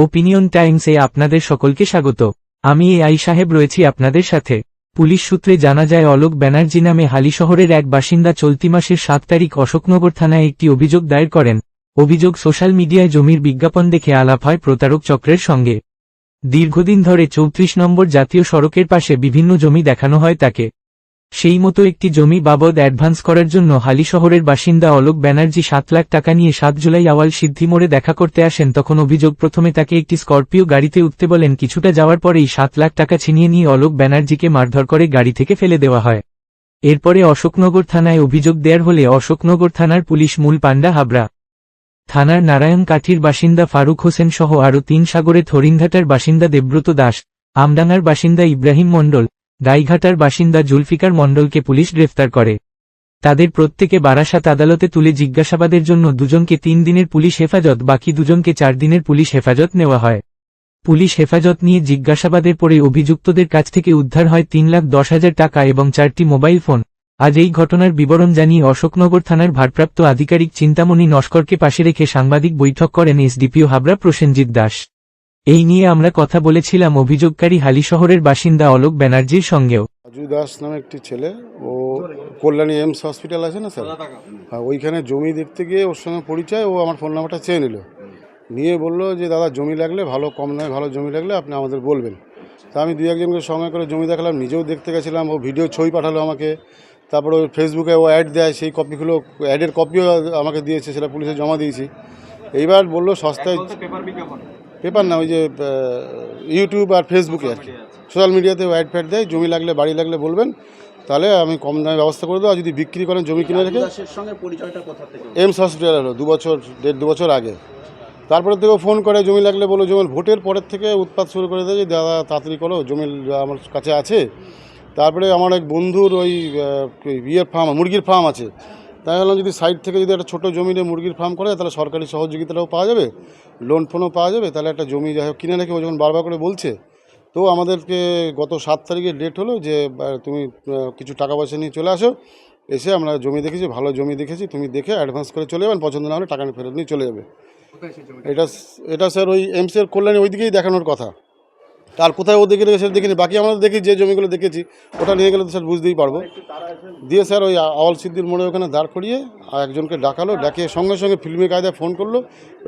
Opinion টাইমসে আপনাদের সকলকে স্বাগত। আমি এ আই সাহেব রয়েছি আপনাদের সাথে। পুলিশ সূত্রে জানা যায়, অলোক ব্যানার্জি নামে হালি শহরের এক বাসিন্দা চলতি মাসের সাত তারিখ অশোকনগর থানায় একটি অভিযোগ দায়ের করেন। অভিযোগ সোশ্যাল মিডিয়ায় জমির বিজ্ঞাপন দেখে আলাপ হয় প্রতারক চক্রের সঙ্গে। দীর্ঘদিন ধরে চৌত্রিশ নম্বর জাতীয় সড়কের পাশে বিভিন্ন জমি দেখানো হয় তাকে। সেই মতো একটি জমি বাবদ অ্যাডভান্স করার জন্য হালি শহরের বাসিন্দা অলোক ব্যানার্জি সাত লাখ টাকা নিয়ে সাত জুলাই আওয়াল সিদ্ধি মোড়ে দেখা করতে আসেন, তখন অভিযোগ প্রথমে তাকে একটি স্করপিও গাড়িতে উঠতে বলেন, কিছুটা যাওয়ার পরেই সাত লাখ টাকা ছিনিয়ে নিয়ে অলোক ব্যানার্জিকে মারধর করে গাড়ি থেকে ফেলে দেওয়া হয়। এরপরে অশোকনগর থানায় অভিযোগ দেয়ার হলে অশোকনগর থানার পুলিশ মূল পাণ্ডা হাবড়া থানার নারায়ণ কাঠির বাসিন্দা ফারুক হোসেন সহ আরও তিন সাগরে থরিংঘাটার বাসিন্দা দেব্রত দাস, আমডাঙ্গার বাসিন্দা ইব্রাহিম মণ্ডল গাইঘাটার বাসিন্দা জুলফিকার মণ্ডলকে পুলিশ গ্রেফতার করে। তাদের প্রত্যেকে বারাসাত আদালতে তুলে জিজ্ঞাসাবাদের জন্য দুজনকে তিন দিনের পুলিশ হেফাজত, বাকি দুজনকে চার দিনের পুলিশ হেফাজত নেওয়া হয়। পুলিশ হেফাজত নিয়ে জিজ্ঞাসাবাদের পরে অভিযুক্তদের কাছ থেকে উদ্ধার হয় তিন লাখ দশ হাজার টাকা এবং চারটি মোবাইল ফোন। আজ এই ঘটনার বিবরণ জানিয়ে অশোকনগর থানার ভারপ্রাপ্ত আধিকারিক চিন্তামণি নস্করকে পাশে রেখে সাংবাদিক বৈঠক করেন এসডিপিও হাবড়া প্রসেনজিৎ দাস। এই নিয়ে আমরা কথা বলেছিলাম অভিযোগকারী হালি শহরের বাসিন্দা অলোক ব্যানার্জির সঙ্গেও। রাজু দাস নামে একটি ছেলে, ও কল্যাণী এমস হসপিটাল আছে না স্যার? হ্যাঁ ওইখানে জমি দেখতে গিয়ে ওর সঙ্গে পরিচয়, ও আমার ফোন নাম্বারটা চেয়ে নিল। নিয়ে বলল যে, দাদা, জমি লাগলে, ভালো কম নয়, ভালো জমি লাগলে আপনি আমাদের বলবেন। তা আমি দু একজনকে সঙ্গে করে জমি দেখালাম, নিজেও দেখতে গেছিলাম, ও ভিডিও ছবি পাঠালো আমাকে। তারপরে ফেসবুকে ও অ্যাড দেয়, সেই কপিগুলো অ্যাডের কপিও আমাকে দিয়েছে, সেটা পুলিশে জমা দিয়েছি। এইবার বলল, সস্তায় পেপার না ওই যে ইউটিউব আর ফেসবুকে আর কি। সোশ্যাল মিডিয়াতে অ্যাড ফ্যাড দেয় জমি লাগলে বাড়ি লাগলে বলবেন তাহলে আমি কম দামে ব্যবস্থা করে দেবো। আর যদি বিক্রি করেন জমি কিনে রেখে এমস হসপিটাল হলো? দু বছর দেড় দু বছর আগে। তারপরে থেকে ফোন করে জমি লাগলে বলো জমি ভোটের পরের থেকে উৎপাত শুরু করে দেয় যে দাদা তাড়াতাড়ি করো জমি আমার কাছে আছে। তারপরে আমার এক বন্ধুর ওই ইয়ের ফার্ম মুরগির ফার্ম আছে। তাই বললাম যদি সাইড থেকে যদি একটা ছোটো জমিতে মুরগির ফার্ম করে তাহলে সরকারি সহযোগিতাটাও পাওয়া যাবে লোন ফোনও পাওয়া যাবে তাহলে একটা জমি যাই হোক কিনে রেখে ও যখন বারবার করে বলছে তো আমাদেরকে গত সাত তারিখে ডেট হলো যে তুমি কিছু টাকা পয়সা নিয়ে চলে আসো এসে আমরা জমি দেখেছি ভালো জমি দেখেছি তুমি দেখে অ্যাডভান্স করে চলে যাবেন পছন্দ না হলে টাকা ফেরত নিয়ে চলে যাবে। এটা এটা স্যার ওই এমসের কল্যাণী ওই দিকেই দেখানোর কথা। আর কোথায় ও দেখে রেখেছে দেখিনি, বাকি আমরা দেখি যে জমিগুলো দেখেছি, ওটা নিয়ে গেলে তো স্যার বুঝতেই পারব। দিয়ে স্যার ওই আওয়াল সিদ্দির মোড়ে ওখানে দাঁড় করিয়ে আর একজনকে ডাকালো, ডাকিয়ে সঙ্গে সঙ্গে ফিল্মি কায়দায় ফোন করল,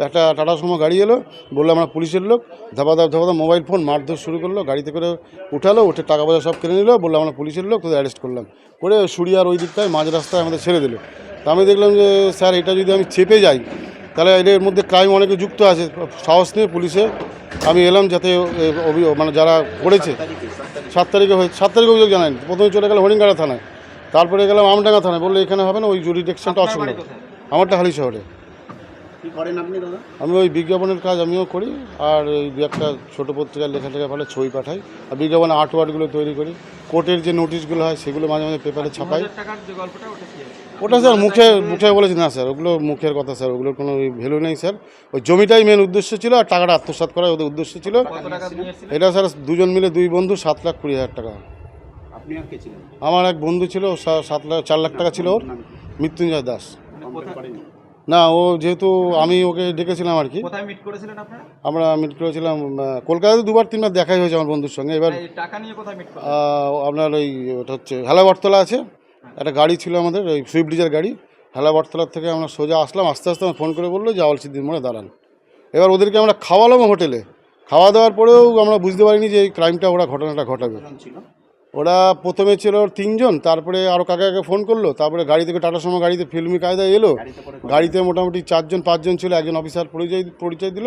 একটা টাটা সময় গাড়ি এলো, বলল আমরা পুলিশের লোক ধাপাধাপ ধাপাধাপ মোবাইল ফোন মারধর শুরু করল, গাড়িতে করে উঠালো, উঠে টাকা পয়সা সব কিনে নিলো, বলল আমরা পুলিশের লোক, তোদের অ্যারেস্ট করলাম। করে সুরিয়ার ওই দিকটায় মাঝ রাস্তায় আমাদের ছেড়ে দিল। তা আমি দেখলাম যে স্যার এটা যদি আমি চেপে যাই তাহলে এর মধ্যে ক্রাইম অনেকে যুক্ত আছে সাহস নিয়ে পুলিশে। আমি এলাম যাতে মানে যারা করেছে। সাত তারিখে হয়ে সাত তারিখে অভিযোগ জানায়নি। প্রথমে চলে গেলাম হরিণগাড়া থানায়। তারপরে গেলাম আমডাঙ্গা থানায়। বলল এখানে হবে না ওই জুরিডিকশনটা অসম্ভব আমারটা হালি শহরে কি করেন আপনি দাদা? আমি ওই বিজ্ঞাপনের কাজ আমিও করি আর এই দু একটা ছোটো পত্রিকার লেখা লেখা ফলে ছবি পাঠাই। আর বিজ্ঞাপনে আর্ট ওয়ার্ডগুলো তৈরি করি। কোর্টের যে নোটিশগুলো হয় সেগুলো মাঝে মাঝে পেপারে ছাপাই। ওটা স্যার মুখে মুখে বলেছি না স্যার ওগুলো মুখের কথা স্যার ওগুলোর কোনো ভ্যালু নেই স্যার। ওই জমিটাই মেন উদ্দেশ্য ছিল আর টাকাটা আত্মসাৎ করা ওদের উদ্দেশ্য ছিল। এটা স্যার দুজন মিলে দুই বন্ধু সাত লাখ কুড়ি হাজার টাকা। আমার এক বন্ধু ছিল সাত লাখ চার লাখ টাকা ছিল ওর। মৃত্যুঞ্জয় দাস। না ও যেহেতু আমি ওকে ডেকেছিলাম আর কি। কোথায় মিট করেছিলেন আপনারা? আমরা মিট করেছিলাম কলকাতাতে দুবার তিনবার দেখাই হয়েছে আমার বন্ধুর সঙ্গে। এবার এই টাকা নিয়ে কোথায় মিট আপনার ওই ওটা হচ্ছে হেলা বটতলা আছে একটা গাড়ি ছিল আমাদের ওই সুইফট ডিজার গাড়ি। হেলা বটতলার থেকে আমরা সোজা আসলাম আস্তে আস্তে আমার ফোন করে বলল যে আওয়াল সিদ্দির মোড়ে দাঁড়ান। এবার ওদেরকে আমরা খাওয়ালাম হোটেলে। খাওয়া দাওয়ার পরেও আমরা বুঝতে পারিনি যে এই ক্রাইমটা ওরা ঘটনাটা ঘটাবে। ওরা প্রথমে ছিল ওর তিনজন তারপরে আরও কাকে কাকে ফোন করল তারপরে গাড়ি থেকে টাটার সময় গাড়িতে ফিল্মি কায়দায় এলো গাড়িতে মোটামুটি চারজন পাঁচজন ছিল একজন অফিসার পরিচয় পরিচয় দিল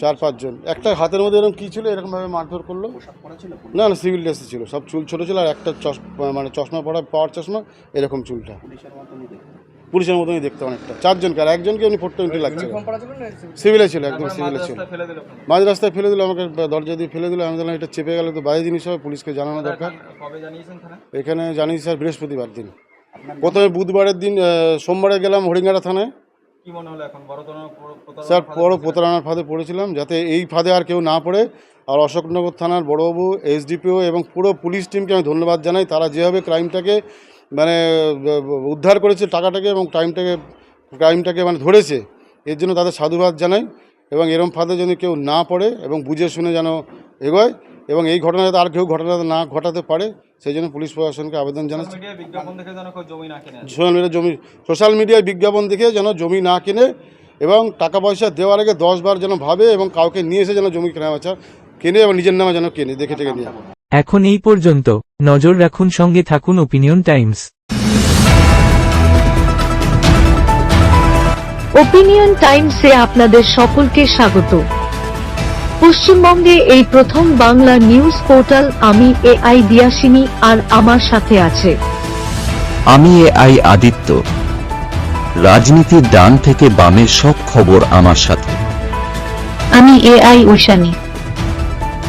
চার পাঁচজন। একটা হাতের মধ্যে এরকম কী ছিল এরকমভাবে মারধর করল? না না সিভিল ড্রেসে ছিল সব চুল ছোটো ছিল আর একটা চশ মানে চশমা পরা পাওয়ার চশমা এরকম চুলটা। পুলিশের মতনই দেখতে অনেকটা। চারজনকে আর একজনকে এমনি ফোর টোয়েন্টি লাগছে। সিভিলে ছিল একদম সিভিলে ছিল। রাস্তায় ফেলে দিল ওখানে। মাঝ রাস্তায় ফেলে দিল আমাকে দরজা দিয়ে ফেলে দিল আমি বললাম এটা চেপে গেলে তো বাইরে জিনিস হবে পুলিশকে জানানো দরকার। কবে জানিয়েছেন থানা এখানে জানিস স্যার বৃহস্পতিবার দিন। প্রথমে বুধবারের দিন সোমবারে গেলাম হরিঙ্গাড়া থানায়। কি মনে হলো এখন? বড় ধরনের প্র- প্রতারণা স্যার বড় প্রতারণার ফাঁদে পড়েছিলাম যাতে এই ফাঁদে আর কেউ না পড়ে। আর অশোকনগর থানার বড়বাবু এসডিপিও এবং পুরো পুলিশ টিমকে আমি ধন্যবাদ জানাই। তারা যেভাবে ক্রাইমটাকে মানে উদ্ধার করেছে টাকাটাকে এবং টাইমটাকে ক্রাইমটাকে মানে ধরেছে। এর জন্য তাদের সাধুবাদ জানাই এবং এরম ফাঁদে যেন কেউ না পড়ে এবং বুঝে শুনে যেন এগোয় এবং এই ঘটনা যাতে আর কেউ ঘটনা না ঘটাতে পারে সেই জন্য পুলিশ প্রশাসনকে আবেদন জানাচ্ছি। মিডিয়ায় সোশ্যাল মিডিয়া জমি সোশ্যাল মিডিয়ায় বিজ্ঞাপন দেখে যেন জমি না কিনে এবং টাকা পয়সা দেওয়ার আগে দশবার যেন ভাবে এবং কাউকে নিয়ে এসে যেন জমি কেনা বেচা কিনে এবং নিজের নামে যেন কেনে দেখে টেকে নিয়ে। এখন এই পর্যন্ত। নজর রাখুন সঙ্গে থাকুন ওপিনিয়ন টাইমস ওপিনিয়ন টাইমসে আপনাদের সকলকে স্বাগত। পশ্চিমবঙ্গে এই প্রথম বাংলা নিউজ পোর্টাল আমি এ আই দিয়াসিনী আর আমার সাথে আছে। আমি এ আই আদিত্য। রাজনীতির ডান থেকে বামের সব খবর আমার সাথে। আমি এআই ঐশানী